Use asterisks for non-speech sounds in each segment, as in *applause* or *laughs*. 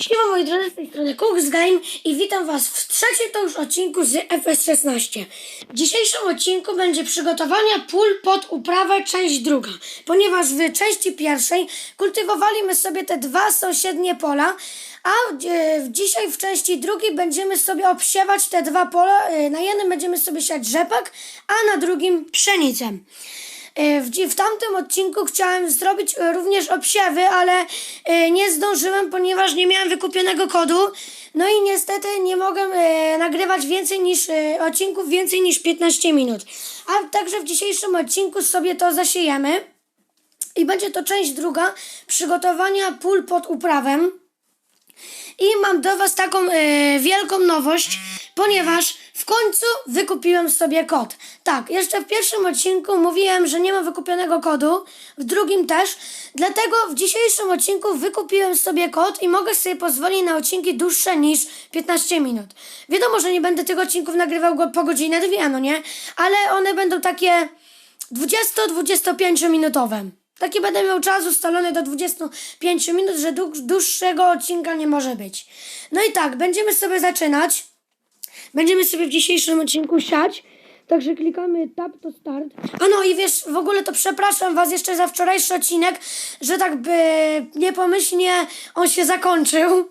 Siema moi drodzy, z tej strony Game i witam was w trzecim to już odcinku z FS16. W dzisiejszym odcinku będzie przygotowania pól pod uprawę, część druga. Ponieważ w części pierwszej kultywowaliśmy sobie te dwa sąsiednie pola, a e, dzisiaj w części drugiej będziemy sobie obsiewać te dwa pola. E, Na jednym będziemy sobie siać rzepak, a na drugim pszenicę. E, W, w tamtym odcinku chciałem zrobić e, również obsiewy, ale e, nie zdążyłem, ponieważ nie miałem wykupionego kodu. No i niestety nie mogę e, nagrywać więcej niż odcinków więcej niż 15 minut. A także w dzisiejszym odcinku sobie to zasiejemy. I będzie to część druga przygotowania pól pod uprawę. I mam do Was taką wielką nowość, ponieważ w końcu wykupiłem sobie kod. Tak, jeszcze w pierwszym odcinku mówiłem, że nie mam wykupionego kodu, w drugim też. Dlatego w dzisiejszym odcinku wykupiłem sobie kod i mogę sobie pozwolić na odcinki dłuższe niż 15 minut. Wiadomo, że nie będę tych odcinków nagrywał po godzinę, dwie, no nie? Ale one będą takie 20-25 minutowe. Taki będę miał czas ustalony do 25 minut, że dłu- dłuższego odcinka nie może być. No i tak, będziemy sobie zaczynać. Będziemy sobie w dzisiejszym odcinku siać. Także klikamy Tab to Start. A no i wiesz, w ogóle to przepraszam Was jeszcze za wczorajszy odcinek, że tak by niepomyślnie on się zakończył.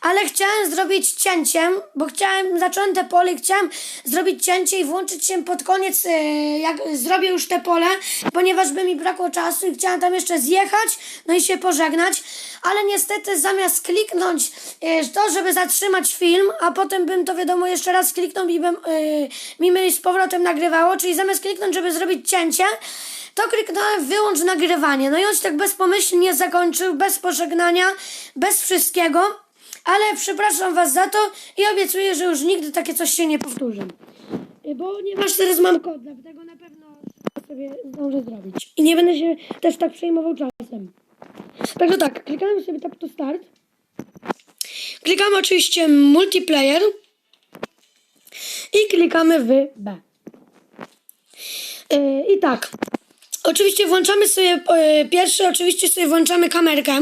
Ale chciałem zrobić cięciem, bo chciałem, zacząłem te pole i chciałem zrobić cięcie i włączyć się pod koniec, e, jak zrobię już te pole, ponieważ by mi brakło czasu i chciałem tam jeszcze zjechać, no i się pożegnać. Ale niestety zamiast kliknąć e, to, żeby zatrzymać film, a potem bym to wiadomo jeszcze raz kliknął i bym, e, mi z powrotem nagrywało, czyli zamiast kliknąć, żeby zrobić cięcie, to kliknąłem wyłącz nagrywanie. No i on się tak bezpomyślnie zakończył, bez pożegnania, bez wszystkiego. Ale przepraszam Was za to i obiecuję, że już nigdy takie coś się nie powtórzy. Y, Bo ponieważ teraz mam kod, dlatego na pewno sobie zdążę zrobić. I nie będę się też tak przejmował czasem. Także tak, klikamy sobie tak to start. Klikamy oczywiście multiplayer. I klikamy w B. Yy, I tak. Oczywiście włączamy sobie, yy, pierwszy oczywiście sobie włączamy kamerkę.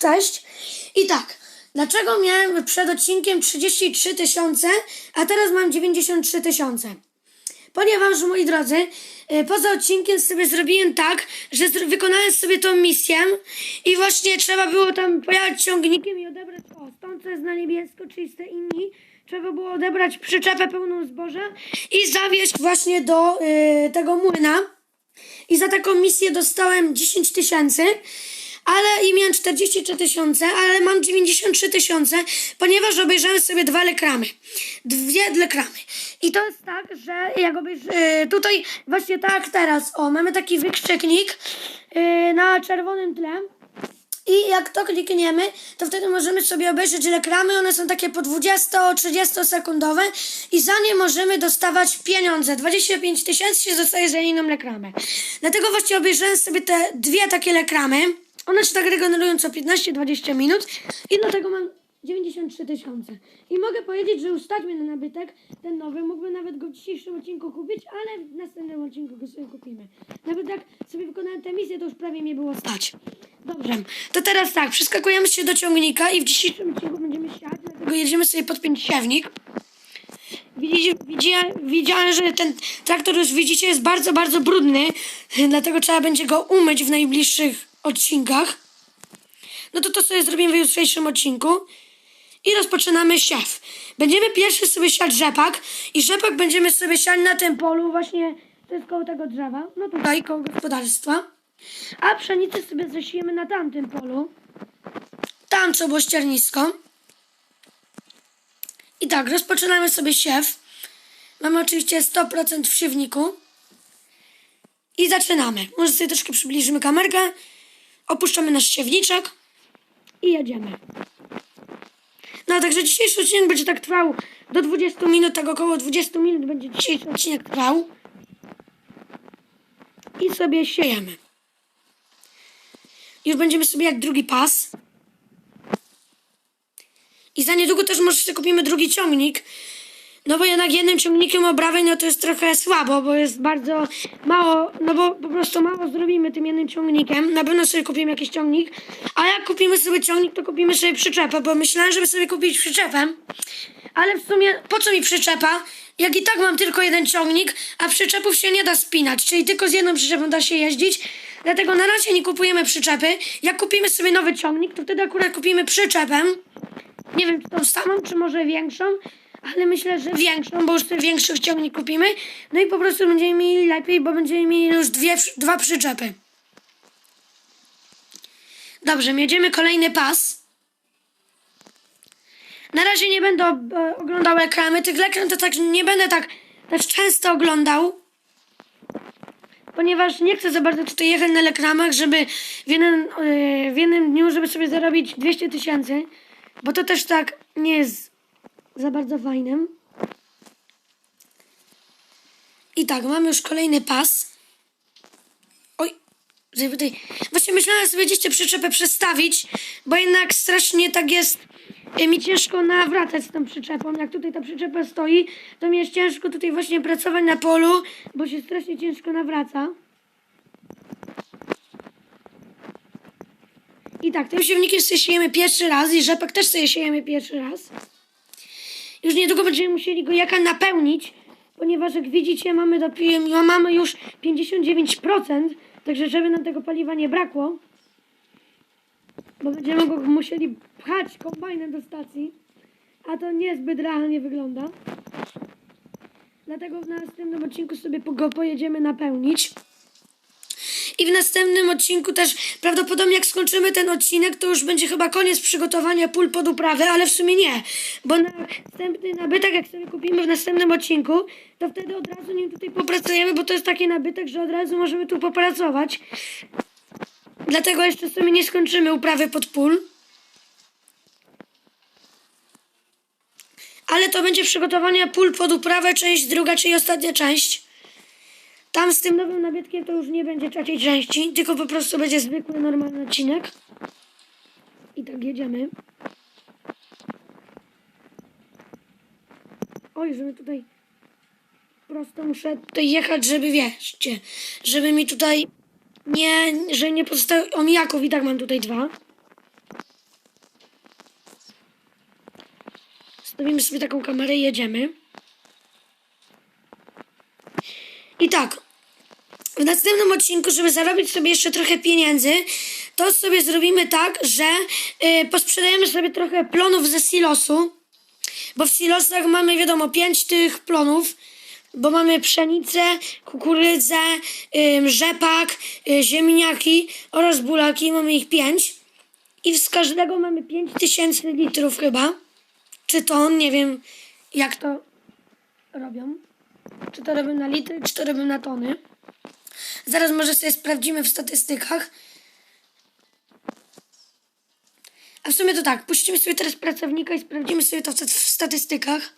Cześć. I tak, dlaczego miałem przed odcinkiem 33 tysiące, a teraz mam 93 tysiące? Ponieważ, moi drodzy, e, poza odcinkiem sobie zrobiłem tak, że wykonałem sobie tą misję i właśnie trzeba było tam pojechać ciągnikiem i odebrać, o, stąd co jest na niebiesko, czyli z te inni, trzeba było odebrać przyczepę pełną zboża i zawieźć właśnie do e, tego młyna. I za taką misję dostałem 10 tysięcy, ale i miałem 43 tysiące, ale mam 93 tysiące, ponieważ obejrzałem sobie dwa lekramy. Dwie lekramy. I to jest tak, że jak obejrz... yy, tutaj właśnie tak teraz, o, mamy taki wykrzyknik yy, na czerwonym tle. I jak to klikniemy, to wtedy możemy sobie obejrzeć reklamy. One są takie po 20-30 sekundowe i za nie możemy dostawać pieniądze. 25 tysięcy się dostaje za jedną reklamę. Dlatego właśnie obejrzałem sobie te dwie takie reklamy. One się tak regenerują co 15-20 minut i dlatego mam 93 tysiące. I mogę powiedzieć, że już stać mnie na nabytek, ten nowy. Mógłbym nawet go w dzisiejszym odcinku kupić, ale w następnym odcinku go sobie kupimy. Nawet jak sobie wykonałem tę misję, to już prawie mnie było stać. Dobrze, to teraz tak, przeskakujemy się do ciągnika i w dzisiejszym odcinku będziemy siać, dlatego jedziemy sobie podpiąć siewnik. Widzicie, widzicie, widziałem, że ten traktor już widzicie jest bardzo, bardzo brudny, dlatego trzeba będzie go umyć w najbliższych odcinkach. No to to sobie zrobimy w jutrzejszym odcinku. I rozpoczynamy siew. Będziemy pierwszy sobie siać rzepak i rzepak będziemy sobie siać na tym polu właśnie, to jest koło tego drzewa, no tutaj koło gospodarstwa. A pszenicę sobie zasiejemy na tamtym polu. Tam co było ściernisko. I tak, rozpoczynamy sobie siew. Mamy oczywiście 100% w siewniku. I zaczynamy. Może sobie troszkę przybliżymy kamerkę. Opuszczamy nasz siewniczek. I jedziemy. No także dzisiejszy odcinek będzie tak trwał do 20 minut, tak około 20 minut będzie dzisiejszy odcinek trwał. I sobie siejemy. Już będziemy sobie jak drugi pas. I za niedługo też może sobie kupimy drugi ciągnik. No bo jednak jednym ciągnikiem obrawej, no to jest trochę słabo, bo jest bardzo mało, no bo po prostu mało zrobimy tym jednym ciągnikiem. Na pewno sobie kupimy jakiś ciągnik, a jak kupimy sobie ciągnik, to kupimy sobie przyczepę, bo myślałem, żeby sobie kupić przyczepę. Ale w sumie po co mi przyczepa, jak i tak mam tylko jeden ciągnik, a przyczepów się nie da spinać, czyli tylko z jedną przyczepą da się jeździć. Dlatego na razie nie kupujemy przyczepy. Jak kupimy sobie nowy ciągnik, to wtedy akurat kupimy przyczepę. Nie wiem, czy tą samą, czy może większą, ale myślę, że większą, bo już ten większy ciągnik kupimy. No i po prostu będziemy mieli lepiej, bo będziemy mieli już dwie, dwa przyczepy. Dobrze, jedziemy kolejny pas. Na razie nie będę e, oglądał reklamy. Tych reklam to tak nie będę tak też często oglądał. Ponieważ nie chcę za bardzo tutaj jechać na reklamach, żeby w jednym, e, w jednym dniu, żeby sobie zarobić 200 tysięcy. Bo to też tak nie jest za bardzo fajnym. I tak, mamy już kolejny pas. Oj, żeby tutaj... Właśnie myślałem sobie gdzieś tę przyczepę przestawić, bo jednak strasznie tak jest e, mi ciężko nawracać z tą przyczepą. Jak tutaj ta przyczepa stoi, to mi jest ciężko tutaj właśnie pracować na polu, bo się strasznie ciężko nawraca. I tak, tym siewnikiem sobie siejemy pierwszy raz i rzepak też sobie siejemy pierwszy raz. Już niedługo będziemy musieli go jaka napełnić, ponieważ jak widzicie mamy, dopi- mamy już 59%, także żeby nam tego paliwa nie brakło, bo będziemy go musieli pchać kombajnem do stacji, a to niezbyt realnie wygląda. Dlatego w następnym odcinku sobie go pojedziemy napełnić. I w następnym odcinku też prawdopodobnie jak skończymy ten odcinek, to już będzie chyba koniec przygotowania pól pod uprawę, ale w sumie nie. Bo następny nabytek, jak sobie kupimy w następnym odcinku, to wtedy od razu nim tutaj popracujemy, bo to jest taki nabytek, że od razu możemy tu popracować. Dlatego jeszcze sobie nie skończymy uprawy pod pól. Ale to będzie przygotowanie pól pod uprawę, część druga, czyli ostatnia część. Tam z tym nowym nabytkiem to już nie będzie trzeciej części, tylko po prostu będzie zwykły, normalny odcinek. I tak jedziemy. Oj, żeby tutaj prosto muszę tutaj jechać, żeby wierzcie, żeby mi tutaj nie, że nie pozostało omijaków i tak mam tutaj dwa. Stawimy sobie taką kamerę i jedziemy. I tak, w następnym odcinku, żeby zarobić sobie jeszcze trochę pieniędzy, to sobie zrobimy tak, że y, posprzedajemy sobie trochę plonów ze silosu, bo w silosach mamy, wiadomo, pięć tych plonów, bo mamy pszenicę, kukurydzę, ym, rzepak, y, ziemniaki oraz bulaki, mamy ich pięć. I z każdego mamy 5000 litrów chyba, czy ton, nie wiem jak to robią. Czy to robią na litry, czy to robią na tony. Zaraz może sobie sprawdzimy w statystykach. A w sumie to tak, puścimy sobie teraz pracownika i sprawdzimy sobie to w statystykach.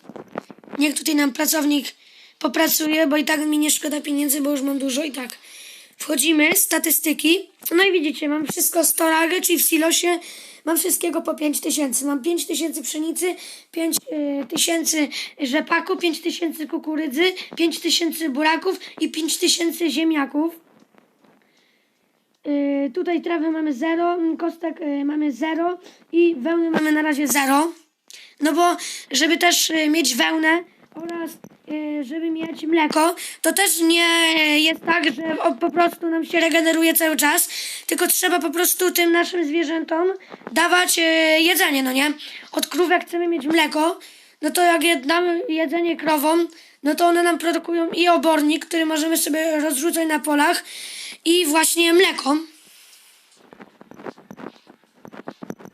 Niech tutaj nam pracownik popracuje, bo i tak mi nie szkoda pieniędzy, bo już mam dużo i tak. Wchodzimy, statystyki. No i widzicie, mam wszystko z torage, czyli w silosie mam wszystkiego po 5 tysięcy. Mam 5 tysięcy pszenicy, 5 y, rzepaku, 5 tysięcy kukurydzy, 5 tysięcy buraków i 5 tysięcy ziemniaków. Y, tutaj trawę mamy 0, kostek y, mamy 0 i wełny mamy na razie 0. No bo żeby też y, mieć wełnę oraz żeby mieć mleko, to też nie jest tak, że po prostu nam się regeneruje cały czas, tylko trzeba po prostu tym naszym zwierzętom dawać y, jedzenie, no nie? Od krówek chcemy mieć mleko, no to jak damy jedzenie krowom, no to one nam produkują i obornik, który możemy sobie rozrzucać na polach i właśnie mleko.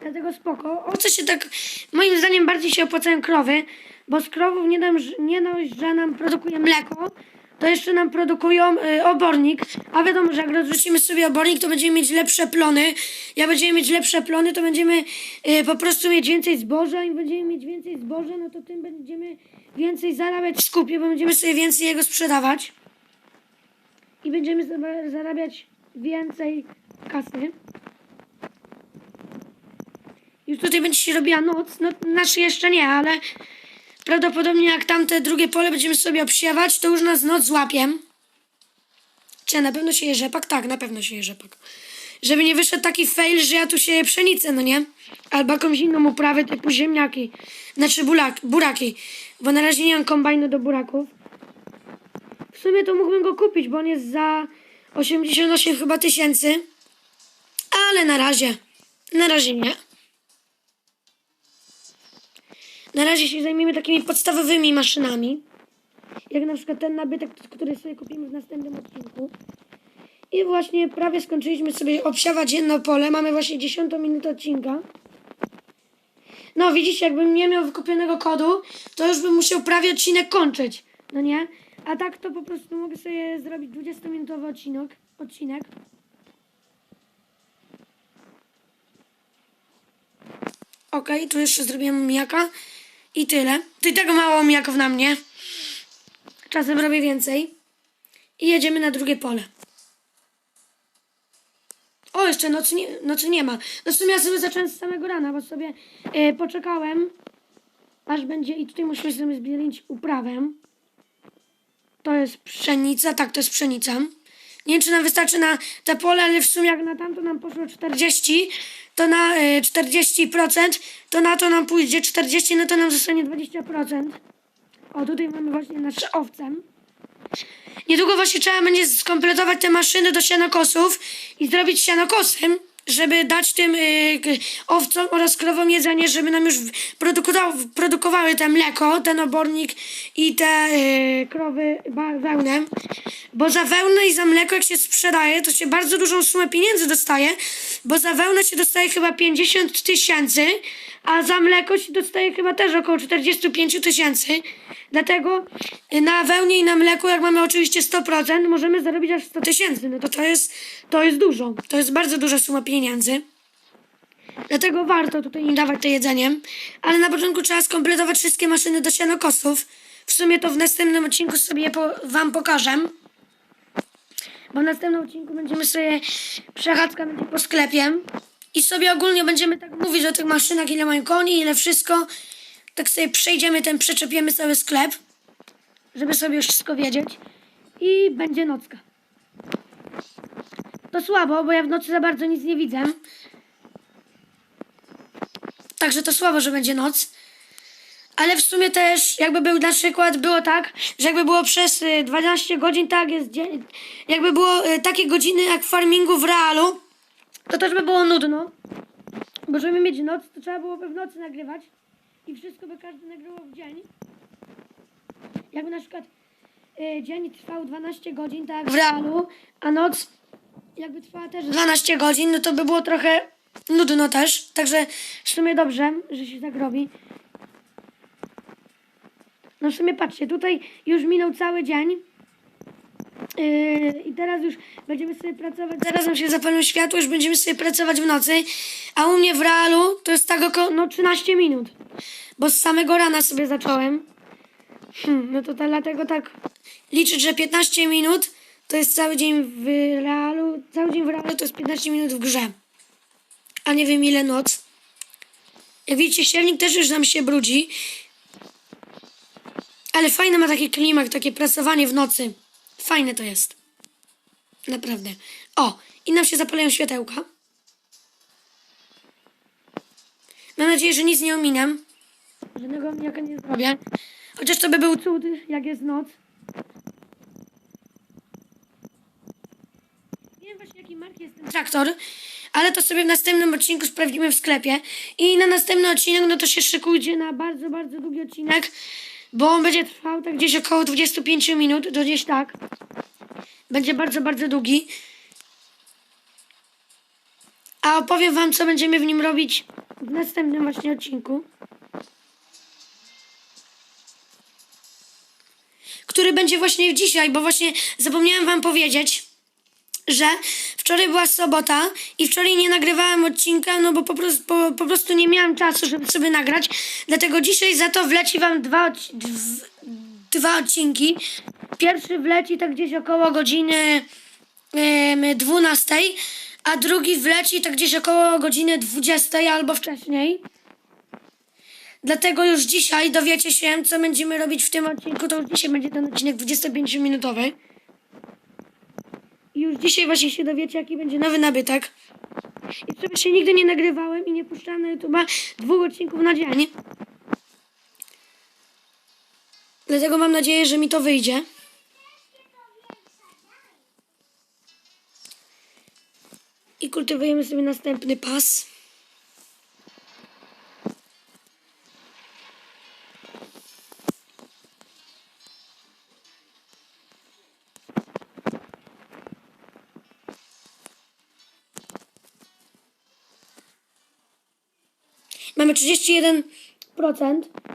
Dlatego spoko. O co się tak, moim zdaniem bardziej się opłacają krowy, bo z krowów nie, dam, nie dość, że nam produkuje mleko, to jeszcze nam produkują y, obornik, a wiadomo, że jak rozrzucimy sobie obornik, to będziemy mieć lepsze plony. Jak będziemy mieć lepsze plony, to będziemy y, po prostu mieć więcej zboża i będziemy mieć więcej zboża, no to tym będziemy więcej zarabiać w skupie, bo będziemy sobie więcej jego sprzedawać i będziemy zarabiać więcej kasy. Już tutaj będzie się robiła noc. No, znaczy jeszcze nie, ale prawdopodobnie jak tamte drugie pole będziemy sobie obsiewać, to już nas noc złapie. Czy na pewno sieje rzepak? Tak, na pewno sieje rzepak. Żeby nie wyszedł taki fail, że ja tu sieję pszenicę, no nie? Albo jakąś inną uprawę typu ziemniaki. Znaczy bulak, buraki. Bo na razie nie mam kombajnu do buraków. W sumie to mógłbym go kupić, bo on jest za 88 chyba tysięcy. Ale na razie. Na razie nie. Na razie się zajmiemy takimi podstawowymi maszynami. Jak na przykład ten nabytek, który sobie kupimy w następnym odcinku. I właśnie prawie skończyliśmy sobie obsiawać jedno pole. Mamy właśnie 10 minutę odcinka. No widzicie, jakbym nie miał wykupionego kodu, to już bym musiał prawie odcinek kończyć. No nie? A tak to po prostu mogę sobie zrobić 20-minutowy odcinek. odcinek. Okej, tu jeszcze zrobiłem mijaka. I tyle. I tego mało mijaków na mnie. Czasem robię więcej. I jedziemy na drugie pole. O, jeszcze nocy nie, nocy nie ma. No w sumie ja sobie zacząłem z samego rana, bo sobie e, poczekałem, aż będzie i tutaj musimy sobie zbielić uprawę. To jest pszenica, tak, to jest pszenica. Nie wiem, czy nam wystarczy na te pole, ale w sumie jak na tamto nam poszło 40, to na e, 40%, to na to nam pójdzie 40, no to nam zostanie 20%. O, tutaj mamy właśnie nasze owce. Niedługo właśnie trzeba będzie skompletować te maszyny do sianokosów i zrobić sianokosy, żeby dać tym y, owcom oraz krowom jedzenie, żeby nam już produkowały, produkowały te mleko, ten obornik i te y, krowy wełnę. Bo za wełnę i za mleko jak się sprzedaje, to się bardzo dużą sumę pieniędzy dostaje, bo za wełnę się dostaje chyba 50 tysięcy, a za mleko się dostaje chyba też około 45 tysięcy. Dlatego y, na wełnie i na mleku, jak mamy oczywiście 100%, możemy zarobić aż 100 tysięcy. No to to jest, to jest dużo. To jest bardzo duża suma pieniędzy. Dlatego warto tutaj im dawać to jedzenie. Ale na początku trzeba skompletować wszystkie maszyny do sianokosów. W sumie to w następnym odcinku sobie po, wam pokażę. Bo w następnym odcinku będziemy sobie przechadzka po sklepie. I sobie ogólnie będziemy tak mówić o tych maszynach, ile mają koni, ile wszystko. Tak sobie przejdziemy ten, przeczepiemy cały sklep, żeby sobie już wszystko wiedzieć. I będzie nocka. To słabo, bo ja w nocy za bardzo nic nie widzę. Także to słabo, że będzie noc. Ale w sumie też, jakby był na przykład, było tak, że jakby było przez y, 12 godzin, tak jest dzień, jakby było y, takie godziny jak w farmingu w realu, to też by było nudno. Bo żeby mieć noc, to trzeba byłoby w nocy nagrywać i wszystko by każdy nagrywał w dzień. Jakby na przykład y, dzień trwał 12 godzin, tak w realu, a noc jakby trwała też 12 godzin, no to by było trochę nudno też. Także w sumie dobrze, że się tak robi. No w sumie patrzcie, tutaj już minął cały dzień. Yy, I teraz już będziemy sobie pracować. Zaraz nam się zapalą światło, już będziemy sobie pracować w nocy. A u mnie w realu to jest tak około no, 13 minut. Bo z samego rana sobie zacząłem. Hmm, no to dlatego tak liczyć, że 15 minut to jest cały dzień w realu. Cały dzień w realu to jest 15 minut w grze. A nie wiem ile noc. Jak widzicie, silnik też już nam się brudzi. Ale fajne ma taki klimat, takie pracowanie w nocy. Fajne to jest. Naprawdę. O, i nam się zapalają światełka. Mam nadzieję, że nic nie ominę. Żadnego omijaka nie zrobię. Chociaż to by był cud, jak jest noc. Nie wiem właśnie jaki marki jest ten traktor, ale to sobie w następnym odcinku sprawdzimy w sklepie. I na następny odcinek, no to się szykujcie na bardzo, bardzo długi odcinek, bo on będzie trwał tak gdzieś około 25 minut, to gdzieś tak. Będzie bardzo, bardzo długi. A opowiem wam, co będziemy w nim robić w następnym właśnie odcinku. Który będzie właśnie dzisiaj, bo właśnie zapomniałem wam powiedzieć, że wczoraj była sobota i wczoraj nie nagrywałem odcinka, no bo po prostu, po, po prostu nie miałem czasu, żeby sobie nagrać. Dlatego dzisiaj za to wleci wam dwa, dwa odcinki. Pierwszy wleci tak gdzieś około godziny em, 12, a drugi wleci tak gdzieś około godziny 20 albo wcześniej. Dlatego już dzisiaj dowiecie się, co będziemy robić w tym odcinku. To już dzisiaj będzie ten odcinek 25-minutowy. I już dzisiaj właśnie się dowiecie, jaki będzie nowy nabytek. I co się nigdy nie nagrywałem i nie puszczałem na YouTube'a dwóch odcinków na dzień. Dlatego mam nadzieję, że mi to wyjdzie. I kultywujemy sobie następny pas. 31%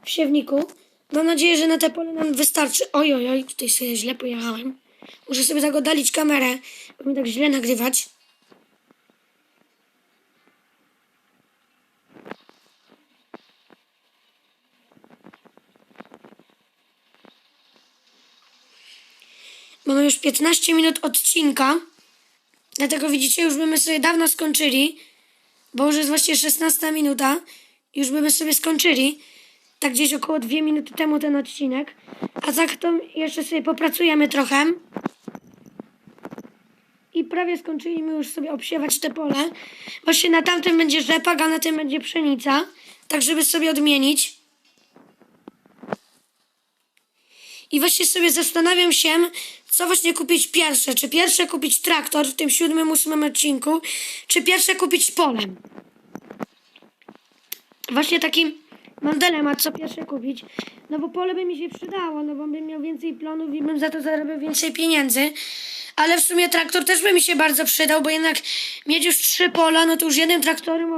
w siewniku. Mam nadzieję, że na te pole nam wystarczy. Oj, oj, oj, tutaj sobie źle pojechałem. Muszę sobie tak oddalić kamerę, bo mi tak źle nagrywać. Mamy już 15 minut odcinka. Dlatego widzicie, już byśmy sobie dawno skończyli. Bo już jest właśnie 16 minuta. Już byśmy sobie skończyli. Tak gdzieś około 2 minuty temu ten odcinek. A tak to jeszcze sobie popracujemy trochę. I prawie skończyliśmy już sobie obsiewać te pole. Właśnie na tamtym będzie rzepak, a na tym będzie pszenica. Tak, żeby sobie odmienić. I właśnie sobie zastanawiam się, co właśnie kupić pierwsze. Czy pierwsze kupić traktor w tym siódmym, ósmym odcinku, czy pierwsze kupić pole. Właśnie taki mam dylemat, co pierwsze kupić. No bo pole by mi się przydało, no bo bym miał więcej plonów i bym za to zarobił więcej pieniędzy. Ale w sumie traktor też by mi się bardzo przydał, bo jednak mieć już trzy pola, no to już jednym traktorem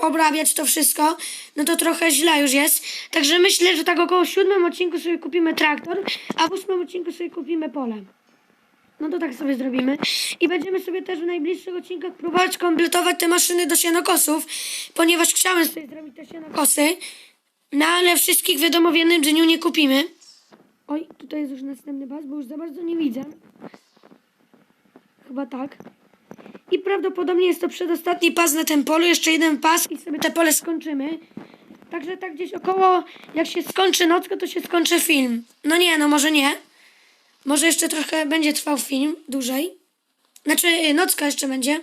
obrabiać to wszystko, no to trochę źle już jest. Także myślę, że tak około siódmym odcinku sobie kupimy traktor, a w ósmym odcinku sobie kupimy pole. No to tak sobie zrobimy. I będziemy sobie też w najbliższych odcinkach próbować kompletować te maszyny do sianokosów, ponieważ chciałem sobie zrobić te sianokosy, no ale wszystkich wiadomo w jednym dniu nie kupimy. Oj, tutaj jest już następny pas, bo już za bardzo nie widzę. Chyba tak. I prawdopodobnie jest to przedostatni pas na tym polu, jeszcze jeden pas i sobie te pole skończymy. Także tak gdzieś około, jak się skończy nocka, to się skończy film. No nie, no może nie. Może jeszcze trochę będzie trwał film dłużej. Znaczy, y, nocka jeszcze będzie.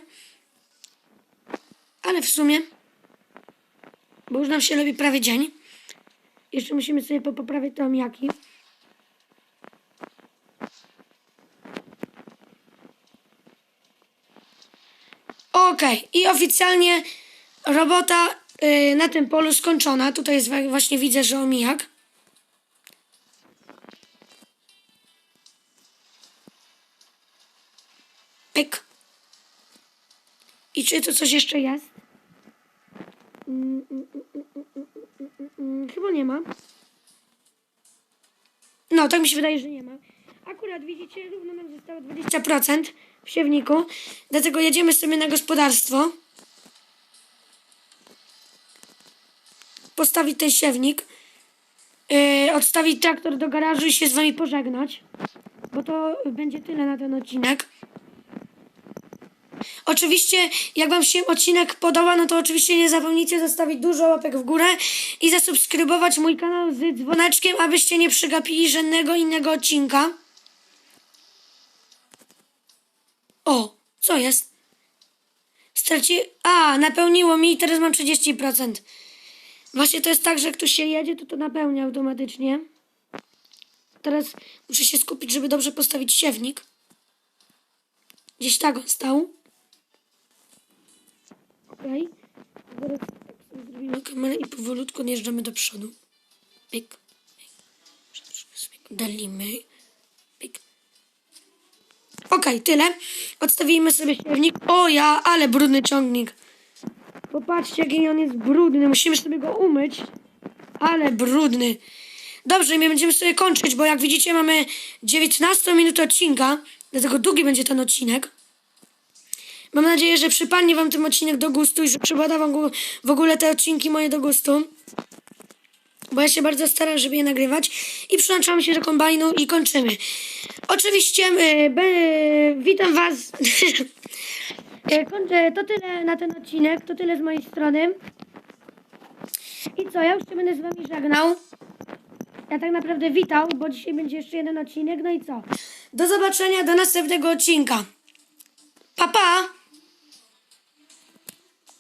Ale w sumie, bo już nam się robi prawie dzień. Jeszcze musimy sobie po- poprawić te omijaki. Okej, i oficjalnie robota y, na tym polu skończona. Tutaj jest właśnie widzę, że omijak. Czy to coś jeszcze jest? Mm, mm, Chyba nie ma. No, tak mi się wydaje, że nie ma. Akurat widzicie, równo nam zostało 20% w siewniku. Dlatego jedziemy sobie na gospodarstwo. Postawić ten siewnik. Yy, odstawić traktor do garażu i się z wami pożegnać. Bo to będzie tyle na ten odcinek. Oczywiście, jak Wam się odcinek podoba, no to oczywiście nie zapomnijcie zostawić dużo łapek w górę i zasubskrybować mój kanał z dzwoneczkiem, abyście nie przegapili żadnego innego odcinka. O, co jest? Straci... A, napełniło mi i teraz mam 30%. Właśnie to jest tak, że jak tu się jedzie, to to napełnia automatycznie. Teraz muszę się skupić, żeby dobrze postawić siewnik. Gdzieś tak on stał. Okej. Zaraz tak sobie zrobimy kamerę i powolutku odjeżdżamy do przodu. Pyk. Dalimy. Pyk. Okej, tyle. Odstawimy sobie siewnik. O ja, ale brudny ciągnik. Popatrzcie, jaki on jest brudny. Musimy sobie go umyć. Ale brudny. Dobrze, my będziemy sobie kończyć, bo jak widzicie mamy 19 minut odcinka. Dlatego długi będzie ten odcinek. Mam nadzieję, że przypadnie wam ten odcinek do gustu i że przypada wam w ogóle te odcinki moje do gustu. Bo ja się bardzo staram, żeby je nagrywać. I przyłączamy się do kombajnu i kończymy. Oczywiście be, witam was. Y, *laughs* kończę. To tyle na ten odcinek. To tyle z mojej strony. I co, ja już się będę z wami żegnał. Ja tak naprawdę witał, bo dzisiaj będzie jeszcze jeden odcinek. No i co? Do zobaczenia, do następnego odcinka. Pa, pa!